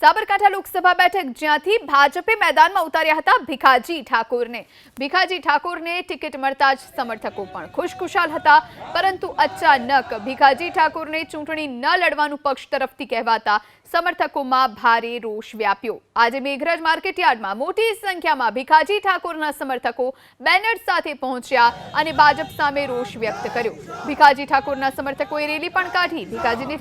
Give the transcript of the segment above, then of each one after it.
સાબરકાંઠા લોકસભા બેઠક, જ્યાંથી ભાજપે મેદાનમાં ઉતાર્યા હતા ભીખાજી ઠાકોરને. ભીખાજી ઠાકોરને ટિકિટ મળતા જ સમર્થકો પણ ખુશખુશાલ હતા, પરંતુ અચાનક ભીખાજી ઠાકોરને ચૂંટણી ન લડવાનું પક્ષ તરફથી કહેવાતા સમર્થકોમાં ભારે રોષ વ્યાપ્યો. આજે મેઘરજ માર્કેટયાર્ડમાં મોટી સંખ્યામાં ભીખાજી ઠાકોરના સમર્થકો બેનર સાથે પહોંચ્યા અને ભાજપ સામે રોષ વ્યક્ત કર્યો. ભીખાજી ઠાકોરના સમર્થકોએ રેલી પણ કાઢી. ભીખાજીની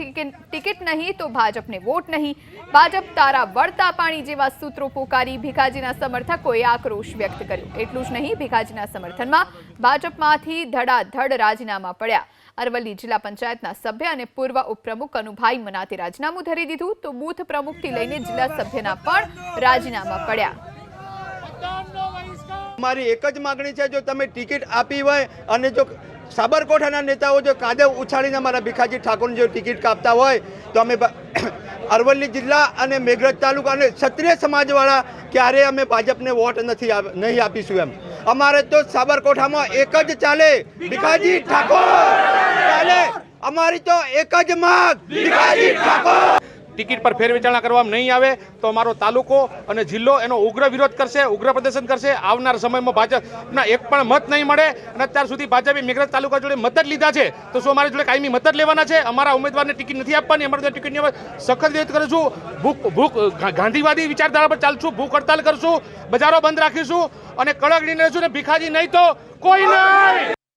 ટિકિટ નહીં તો ભાજપને વોટ નહીં. ભાજપ તારા વળતા પાણી જેવા સૂત્રો પોકારી ભીખાજીના સમર્થકોએ આક્રોશ વ્યક્ત કર્યો. એટલું જ નહીં, ભીખાજીના સમર્થનમાં ભાજપમાંથી ધડાધડ રાજીનામા પડ્યા. અરવલ્લી જિલ્લા પંચાયતના સભ્ય અને પૂર્વ ઉપપ્રમુખ અનુભાઈ મનાતે રાજીનામું ધરી દીધું તો બૂથ પ્રમુખથી લઈને જિલ્લા સભ્યના પણ રાજીનામા પડ્યા. મારી એક જ માગણી છે, જો તમે ટિકિટ આપી હોય અને જો સાબરકોઠાના નેતાઓ જો કાદવ ઉછાળીને મારા ભીખાજી ઠાકોરની જો ટિકિટ કાપતા હોય, તો અમે અરવલ્લી જિલ્લા અને મેઘરજ તાલુકા અને ક્ષત્રિય સમાજવાળા ક્યારેય અમે ભાજપને વોટ નથી નહીં આપીશું એમ. અમારે તો સાબરકોઠામાં એક જ ચાલે, ભીખાજી ઠાકોર. ચાલે. અમારી તો એક જ માગ, ભીખાજી ઠાકોર. ટિકિટ પર ફેરવિચારણા કરવામાં નહીં આવે તો અમારો તાલુકો અને જિલ્લો એનો ઉગ્ર વિરોધ કરશે, ઉગ્ર પ્રદર્શન કરશે. આવનાર સમયમાં ભાજપના એક પણ મત નહીં મળે અને અત્યાર સુધી ભાજપે મેઘરજ તાલુકા જોડે મત જ લીધા છે. તો શું અમારી જોડે કાયમી મત જ લેવાના છે? અમારા ઉમેદવારને ટિકિટ નથી આપવાની, અમારે ટિકિટની આપવાની. સખત વિરોધ કરીશું ભૂખ ભૂખ ગાંધીવાદી વિચારધારા પર ચાલશું, ભૂખ હડતાલ કરશું, બજારો બંધ રાખીશું અને કડક નિર્ણય ને ભીખાજી નહીં તો કોઈ નહીં!